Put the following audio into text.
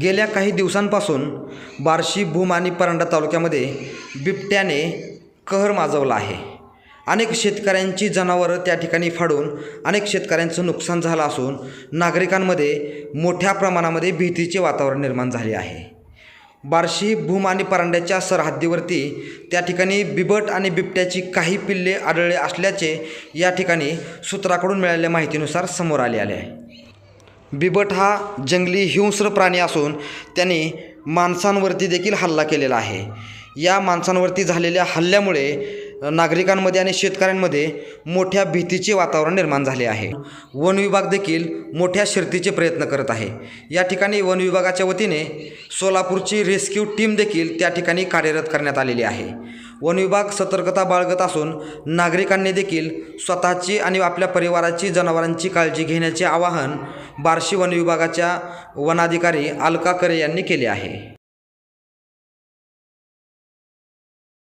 गेल्या काही दिवसांपासून बार्शी भूम आणि परांडा तालुक्यामध्ये बिबट्याने कहर माजवला आहे. अनेक शेतकऱ्यांची जनावरं त्या ठिकाणी फाडून अनेक शेतकऱ्यांचं नुकसान झालं असून नागरिकांमध्ये मोठ्या प्रमाणामध्ये भीतीचे वातावरण निर्माण झाले आहे. बार्शी भूम आणि परांड्याच्या सरहद्दीवरती त्या ठिकाणी बिबट आणि बिबट्याची काही पिल्ले आढळले असल्याचे या ठिकाणी सूत्राकडून मिळालेल्या माहितीनुसार समोर आले आले आहे. बिबट हा जंगली हिंस्र प्राणी असून त्याने माणसांवरती देखील हल्ला केलेला आहे. या माणसांवरती झालेल्या हल्ल्यामुळे नागरिकांमध्ये आणि शेतकऱ्यांमध्ये मोठ्या भीतीचे वातावरण निर्माण झाले आहे. वन विभाग देखील मोठ्या शर्तीचे प्रयत्न करत आहे. या ठिकाणी वन विभागाच्या वतीने सोलापूरची रेस्क्यू टीम देखील त्या ठिकाणी कार्यरत करण्यात आलेली आहे. वन विभाग सतर्कता बाळगत असून नागरिकांनी देखील स्वतःची आणि आपल्या परिवाराची जनावरांची काळजी घेण्याचे आवाहन बार्शी वन विभागाच्या वनाधिकारी अलका करे यांनी केले आहे.